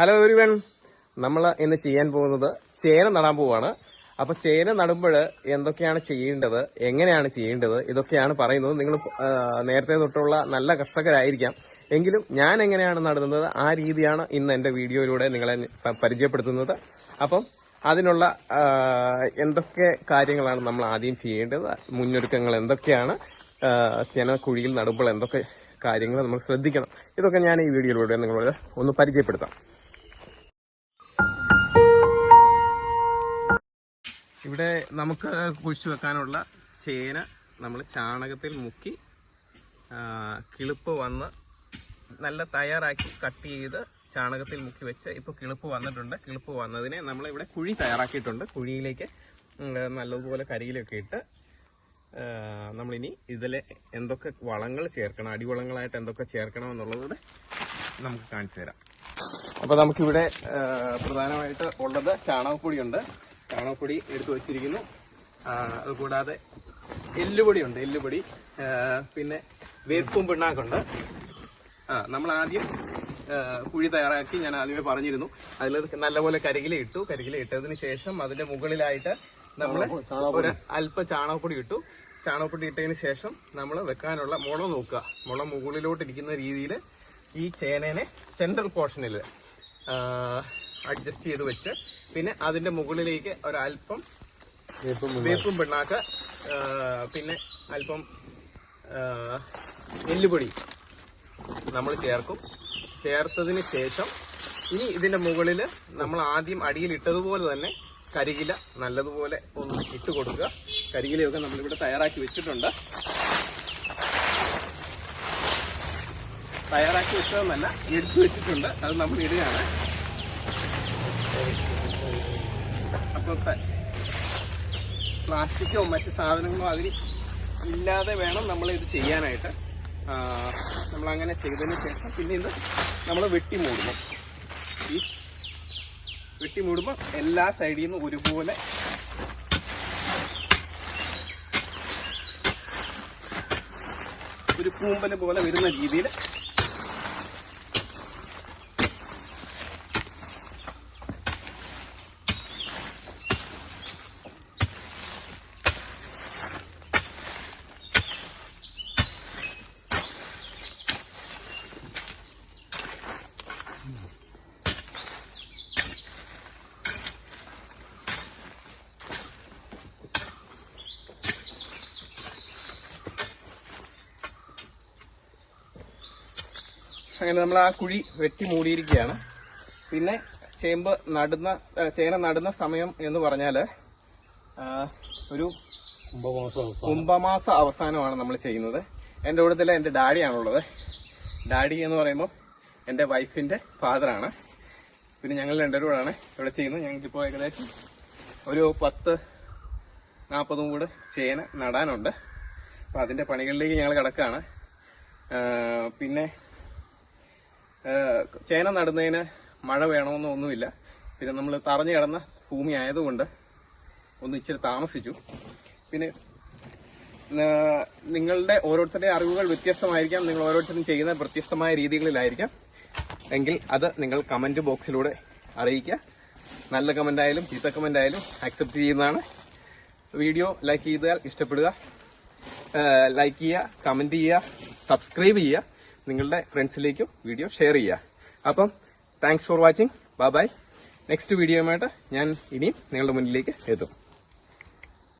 Hello ഒരുവൻ നമ്മൾ ഇന്ന് ചെയ്യാൻ പോകുന്നത് ചേന നടാൻ പോവാണ്. അപ്പൊ ചേന നടുമ്പോൾ എന്തൊക്കെയാണ് ചെയ്യേണ്ടത്? എങ്ങനെയാണ് ചെയ്യേണ്ടത്? ഇതൊക്കെയാണ് പറയുന്നത്. നിങ്ങൾ നേരത്തെ തൊട്ടുള്ള നല്ല കർഷകരായിരിക്കാം. എങ്കിലും ഞാൻ എങ്ങനെയാണ് നടുന്നത്? ആ രീതിയാണ് ഇന്ന് എന്റെ വീഡിയോയിലൂടെ നിങ്ങളെ പരിചയപ്പെടുത്തുന്നത്. അപ്പം അതിനുള്ള എന്തൊക്കെ കാര്യങ്ങളാണ് നമ്മൾ ആദ്യം ചെയ്യേണ്ടത്? മുന്നൊരുക്കങ്ങൾ എന്തൊക്കെയാണ്? ചേന കുഴിയിൽ നടുമ്പോൾ എന്തൊക്കെ കാര്യങ്ങൾ നമ്മൾ ശ്രദ്ധിക്കണം? ഇതൊക്കെ ഞാൻ ഈ വീഡിയോയിലൂടെ നിങ്ങളോട് ഒന്ന് പരിചയപ്പെടുത്താം. ഇവിടെ നമുക്ക് കുഴിച്ചു വെക്കാനുള്ള ചേന നമ്മൾ ചാണകത്തിൽ മുക്കി കിളിപ്പ് വന്ന് നല്ല തയ്യാറാക്കി കട്ട് ചെയ്ത് ചാണകത്തിൽ മുക്കി വെച്ച് ഇപ്പോൾ കിളിപ്പ് വന്നിട്ടുണ്ട്. കിളിപ്പ് വന്നതിനെ നമ്മളിവിടെ കുഴി തയ്യാറാക്കിയിട്ടുണ്ട്. കുഴിയിലേക്ക് നല്ലതുപോലെ കരിയിലൊക്കെ ഇട്ട് നമ്മളിനി ഇതിൽ എന്തൊക്കെ വളങ്ങൾ ചേർക്കണം അടിവളങ്ങളായിട്ട് എന്തൊക്കെ ചേർക്കണം എന്നുള്ളതൂടെ നമുക്ക് കാണിച്ചു തരാം. അപ്പോൾ നമുക്കിവിടെ പ്രധാനമായിട്ട് ഉള്ളത് ചാണകപ്പൊടിയുണ്ട്. ചാണകപ്പൊടി എടുത്തു വച്ചിരിക്കുന്നു. അത് കൂടാതെ എല്ലുപൊടി. ഉണ്ട് എല്ലുപൊടി പിന്നെ വേപ്പും പിണ്ണാക്കുണ്ട്. ആ നമ്മൾ ആദ്യം കുഴി തയ്യാറാക്കി ഞാൻ ആദ്യമേ പറഞ്ഞിരുന്നു. അതിൽ നല്ലപോലെ കരികില ഇട്ടു. കരികില ഇട്ടതിന് ശേഷം അതിന്റെ മുകളിലായിട്ട് നമ്മൾ ഒരു അല്പ ചാണകപ്പൊടി ഇട്ടു. ചാണകപ്പൊടി ഇട്ടതിന് ശേഷം നമ്മൾ വെക്കാനുള്ള മുള നോക്കുക. മുള മുകളിലോട്ട് ഇരിക്കുന്ന രീതിയിൽ ഈ ചേനേനെ സെൻട്രൽ പോർഷനിൽ അഡ്ജസ്റ്റ് ചെയ്ത് വെച്ച് പിന്നെ അതിന്റെ മുകളിലേക്ക് ഒരല്പം വേപ്പും പിണ്ണാക്ക്. പിന്നെ അല്പം എല്ലുപൊടി നമ്മൾ ചേർക്കും. ചേർത്തതിന് ശേഷം ഇനി ഇതിന്റെ മുകളിൽ നമ്മൾ ആദ്യം അടിയിൽ ഇട്ടതുപോലെ തന്നെ കരികില നല്ലതുപോലെ ഒന്ന് ഇട്ട് കൊടുക്കുക. കരികിലയൊക്കെ നമ്മളിവിടെ തയ്യാറാക്കി വെച്ചിട്ടുണ്ട്. തയ്യാറാക്കി വെച്ചതെന്നല്ല എടുത്തു വെച്ചിട്ടുണ്ട്. അത് നമ്മൾ ഇടുകയാണ്. അപ്പൊ പ്ലാസ്റ്റിക്കോ മറ്റ് സാധനങ്ങളോ അതിൽ ഇല്ലാതെ വേണം നമ്മൾ ഇത് ചെയ്യാനായിട്ട്. നമ്മൾ അങ്ങനെ ചെയ്തതിന് ശേഷം പിന്നെ ഇത് നമ്മൾ വെട്ടി മൂടുന്നു. ഈ വെട്ടി മൂടുമ്പോൾ എല്ലാ സൈഡിൽ നിന്നും ഒരുപോലെ ഒരു കൂമ്പൽ പോലെ വരുന്ന രീതിയിൽ അങ്ങനെ നമ്മൾ ആ കുഴി വെട്ടി മൂടിയിരിക്കുകയാണ്. പിന്നെ ചേമ്പ് നടുന്ന ചേന നടുന്ന സമയം എന്ന് പറഞ്ഞാൽ ആ, ഒരു കുംഭമാസ അവസാനമാണ് നമ്മൾ ചെയ്യുന്നത്. എന്റെ കൂട്ടത്തിൽ എന്റെ ഡാഡിയാണുള്ളത്. ഡാഡി എന്ന് പറയുമ്പോൾ എന്റെ വൈഫിന്റെ ഫാദറാണ്. പിന്നെ ഞങ്ങൾ രണ്ടുപേരോടാണ് ഇവിടെ ചെയ്യുന്നത്. ഞങ്ങൾക്കിപ്പോൾ ഏകദേശം ഒരു പത്ത് നാൽപ്പതും കൂടെ ചേന നടാനുണ്ട്. അപ്പം അതിന്റെ പണികളിലേക്ക് ഞങ്ങൾ കിടക്കുകയാണ്. പിന്നെ ചേന നടുന്നതിന് മഴ വേണമെന്നൊന്നുമില്ല പിന്നെ നമ്മൾ തറഞ്ഞു കിടന്ന ഭൂമി ആയതുകൊണ്ട് ഒന്ന് ഇച്ചിരി താമസിച്ചു. പിന്നെ നിങ്ങളുടെ ഓരോരുത്തരുടെ അറിവുകൾ വ്യത്യസ്തമായിരിക്കാം. നിങ്ങൾ ഓരോരുത്തരും ചെയ്യുന്ന വ്യത്യസ്തമായ രീതികളിലായിരിക്കാം. എങ്കിൽ അത് നിങ്ങൾ കമന്റ് ബോക്സിലൂടെ അറിയിക്കുക. നല്ല കമന്റ് ആയാലും ചീത്ത കമന്റ് ആയാലും അക്സെപ്റ്റ് ചെയ്യുന്നതാണ്. വീഡിയോ ലൈക്ക് ചെയ്താൽ ഇഷ്ടപ്പെടുക. ലൈക്ക് ചെയ്യുക കമന്റ് ചെയ്യുക സബ്സ്ക്രൈബ് ചെയ്യുക. നിങ്ങളുടെ ഫ്രണ്ട്സിലേക്കും വീഡിയോ ഷെയർ ചെയ്യുക. അപ്പം thanks for watching bye bye next വീഡിയോയുമായിട്ട് ഞാൻ ഇനിയും നിങ്ങളുടെ മുന്നിലേക്ക് എത്തും.